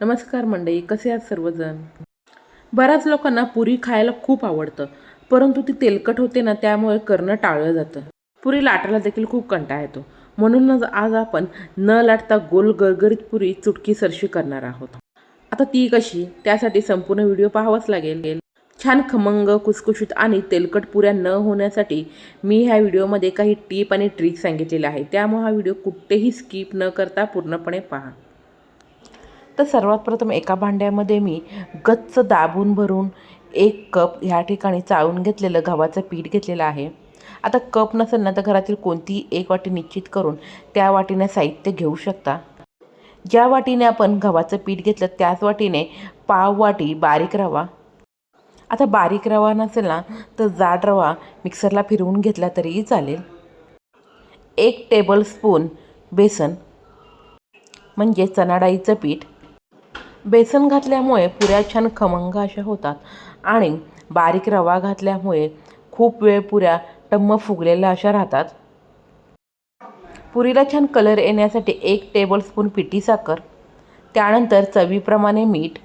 नमस्कार मंडळी कसे आहात सर्वजण? बऱ्याच लोकांना पुरी खायला खूप आवडतं परंतु ती तेलकट होते ना त्यामुळे करणं टाळलं जातं. पुरी लाटायला देखील खूप कंटाळा येतो. म्हणूनच आज आपण न लाटता गोल गरगरीत पुरी चुटकी सरशी करणार आहोत. आता ती कशी? त्यासाठी संपूर्ण व्हिडिओ पाहावाच लागेल. छान खमंग कुसकुशीत आणि तेलकट पुऱ्या न होण्यासाठी मी ह्या व्हिडिओमध्ये काही टीप आणि ट्रिक सांगितलेल्या आहे त्यामुळे हा व्हिडिओ कुठेही स्किप न करता पूर्णपणे पहा. तर सर्वात प्रथम एका भांड्यामध्ये मी गच्च दाबून भरून एक कप ह्या ठिकाणी चाळून घेतलेलं गव्हाचं पीठ घेतलेलं आहे. आता कप नसेल ना तर घरातील कोणतीही एक वाटी निश्चित करून त्या वाटीने साहित्य घेऊ शकता. ज्या वाटीने आपण गव्हाचं पीठ घेतलं त्याच वाटीने पाव वाटी बारीक रवा. आता बारीक रवा नसेल ना तर जाड रवा मिक्सरला फिरवून घेतला तरीही चालेल. एक टेबल स्पून बेसन म्हणजे चणाडाईचं पीठ बेसन घातल्यामुळे पुऱ्या छान खमंग अशा होतात. आणि बारीक रवा घातल्यामुळे खूप वेळ पुऱ्या टम्म फुगलेल्या अशा राहतात. पुरीला छान कलर येण्यासाठी एक टेबलस्पून पिठी साखर त्यानंतर चवीप्रमाणे मीठ.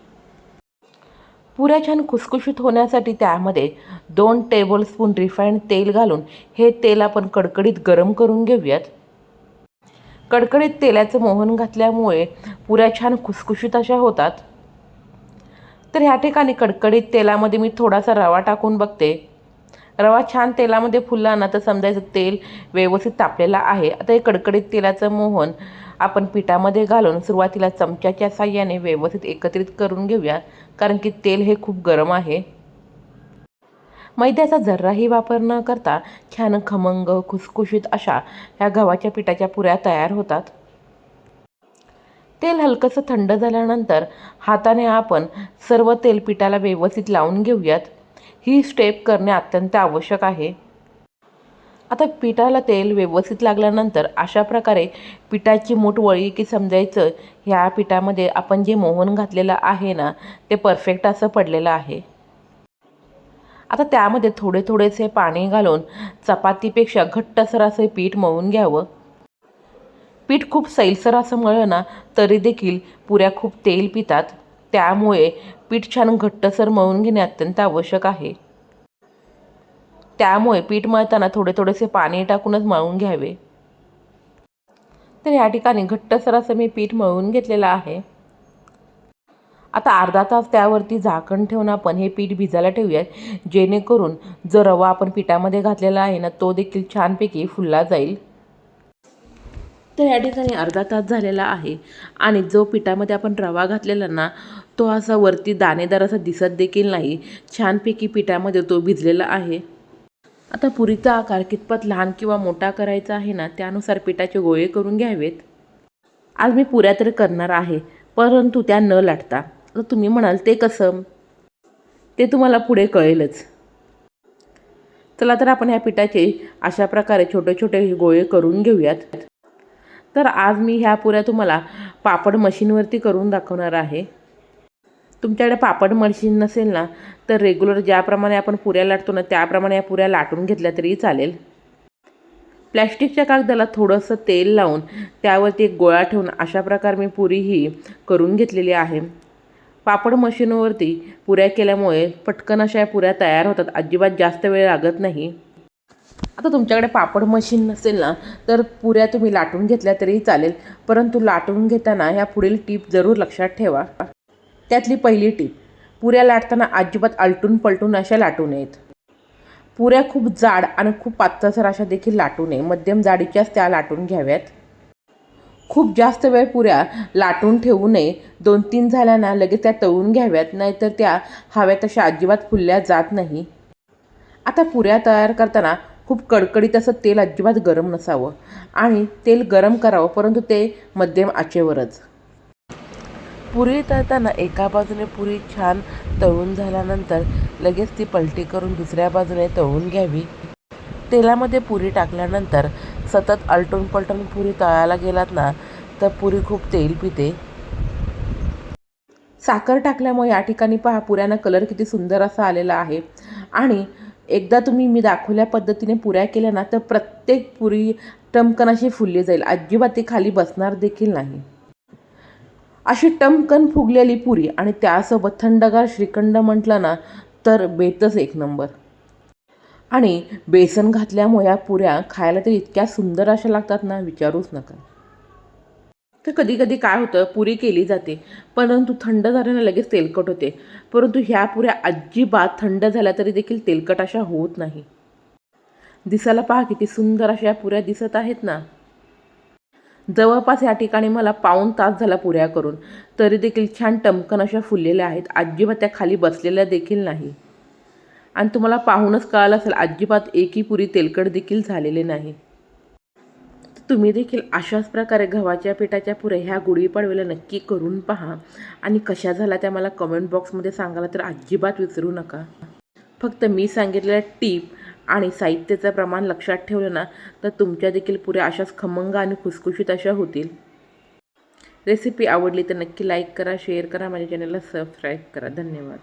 पुऱ्या छान खुसखुशीत होण्यासाठी त्यामध्ये दोन टेबलस्पून रिफाईंड तेल घालून हे तेल आपण कडकडीत गरम करून घेऊयात. कडकडीत तेलाचं मोहन घातल्यामुळे पुऱ्या छान खुसखुशीत अशा होतात. तर ह्या ठिकाणी कडकडीत तेलामध्ये मी थोडासा रवा टाकून बघते. रवा छान तेलामध्ये फुलला ना तर समजायचं तेल व्यवस्थित तापलेलं आहे. आता हे कडकडीत तेलाचं मोहन आपण पिठामध्ये घालून सुरुवातीला चमच्याच्या साह्याने व्यवस्थित एकत्रित करून घेऊया कारण की तेल हे खूप गरम आहे. मैद्याचा जर्राही वापर न करता छान खमंग खुसखुशीत अशा ह्या गव्हाच्या पिठाच्या पुऱ्या तयार होतात. तेल हलकंसं थंड झाल्यानंतर हाताने आपण सर्व तेल पिठाला व्यवस्थित लावून घेऊयात. ही स्टेप करणे अत्यंत आवश्यक आहे. आता पिठाला तेल व्यवस्थित लागल्यानंतर अशा प्रकारे पिठाची मूठ वळी की समजायचं ह्या पिठामध्ये आपण जे मोहन घातलेलं आहे ना ते परफेक्ट असं पडलेलं आहे. आता त्यामध्ये थोडे थोडेसे पाणी घालून चपातीपेक्षा घट्टसर असं पीठ मळून घ्यावं. पीठ खूप सैलसर असं मळलं ना तरी देखील पुऱ्या खूप तेल पितात. त्यामुळे पीठ छान घट्टसर मळून घेणे अत्यंत आवश्यक आहे. त्यामुळे पीठ मळताना थोडे थोडेसे पाणी टाकूनच मळून घ्यावे. तर या ठिकाणी घट्टसर असं मी पीठ मळून घेतलेलं आहे. आता अर्धा तास त्यावरती झाकण ठेवून आपण हे पीठ भिजायला ठेवूयात. जेणेकरून जो रवा आपण पिठामध्ये घातलेला आहे ना तो देखील छानपैकी फुलला जाईल. तर या ठिकाणी अर्धा तास झालेला आहे आणि जो पिठामध्ये आपण रवा घातलेला ना तो असा वरती दाणेदार असा दिसत देखील नाही. छानपैकी पिठामध्ये तो भिजलेला आहे. आता पुरीचा आकार कितपत लहान किंवा मोठा करायचा आहे ना त्यानुसार पिठाचे गोळे करून घ्यावेत. आज मी पुऱ्या तर करणार आहे परंतु त्या न लाटता. तर तुम्ही म्हणाल ते कसं? ते तुम्हाला पुढे कळेलच. चला तर आपण ह्या पिठाचे अशा प्रकारे छोटे छोटे गोळे करून घेऊयात. तर आज मी ह्या पुऱ्या तुम्हाला पापड मशीनवरती करून दाखवणार आहे. तुमच्याकडे पापड मशीन नसेल ना तर रेग्युलर ज्याप्रमाणे आपण पुऱ्या लाटतो ना त्याप्रमाणे या पुऱ्या लाटून घेतल्या तरी चालेल. प्लॅस्टिकच्या कागदाला थोडंसं तेल लावून त्यावरती एक गोळा ठेवून अशा प्रकारे मी पुरी ही करून घेतलेली आहे. पापड मशीनवरती पुऱ्या केल्यामुळे पटकन अशा पुऱ्या तयार होतात. अजिबात जास्त वेळ लागत नाही. आता तुमच्याकडे पापड मशीन नसेल ना तर पुऱ्या तुम्ही लाटून घेतल्या तरी चालेल. परंतु लाटून घेताना ह्या पुढील टीप जरूर लक्षात ठेवा. त्यातली पहिली टीप पुऱ्या लाटताना अजिबात आलटून पलटून अशा लाटू नयेत. पुऱ्या खूप जाड आणि खूप पातळसर अशा देखील लाटू नये. मध्यम जाडीच्याच त्या लाटून घ्याव्यात. खूप जास्त वेळ पुऱ्या लाटून ठेवू नये. दोन तीन झाल्याना लगेच त्या तळून घ्याव्यात नाहीतर त्या हव्या तशा अजिबात फुलल्या जात नाही. आता पुऱ्या तयार करताना खूप कडकडीत असं तेल अजिबात गरम नसावं आणि तेल गरम करावं परंतु ते मध्यम आचेवरच. पुरी तळताना एका बाजूने पुरी छान तळून झाल्यानंतर लगेच ती पलटी करून दुसऱ्या बाजूने तळून घ्यावी. तेलामध्ये पुरी टाकल्यानंतर सतत आलटून पलटून पुरी तळायला गेलात ना तर पुरी खूप तेल पिते. साखर टाकल्यामुळे या ठिकाणी पहा पुऱ्यांना कलर किती सुंदर असा आलेला आहे. आणि एकदा तुम्ही मी दाखवल्या पद्धतीने पुऱ्या केल्या ना तर प्रत्येक पुरी टमकन अशी फुलली जाईल. अजिबात ती खाली बसणार देखील नाही. अशी टमकन फुगलेली पुरी आणि त्यासोबत थंडगार श्रीखंड म्हटलं ना तर बेतच एक नंबर. आणि बेसन घातल्यामुळे या पुऱ्या खायला तर इतक्या सुंदर अशा लागतात ना विचारूच नका. तर कधी कधी काय होतं पुरी केली जाते परंतु थंड झाल्यानं लगेच तेलकट होते. परंतु ह्या पुऱ्या अजिबात थंड झाल्या तरी देखील तेलकट अशा होत नाही. दिसायला पहा किती सुंदर अशा या पुऱ्या दिसत आहेत ना. जवळपास या ठिकाणी मला पाऊण तास झाला पुऱ्या करून तरी देखील छान टमकन अशा फुललेल्या आहेत. अजिबात त्या खाली बसलेल्या देखील नाही. आणि तुम्हाला पाहूनच कळालं असेल अजिबात एकही पुरी तेलकट देखील झालेले नाही. तुम्ही देखील अशाच प्रकारे गव्हाच्या पिठाच्या पुऱ्या ह्या गुढीपाडव्याला नक्की करून पहा. आणि कशा झाला त्या मला कमेंट बॉक्समध्ये सांगायला तर अजिबात विसरू नका. फक्त मी सांगितलेल्या टीप आणि साहित्याचं प्रमाण लक्षात ठेवलं ना तर तुमच्या देखील पुऱ्या अशाच खमंग आणि खुसखुशीत अशा होतील. रेसिपी आवडली तर नक्की लाईक करा शेअर करा माझ्या चॅनलला सबस्क्राईब करा. धन्यवाद.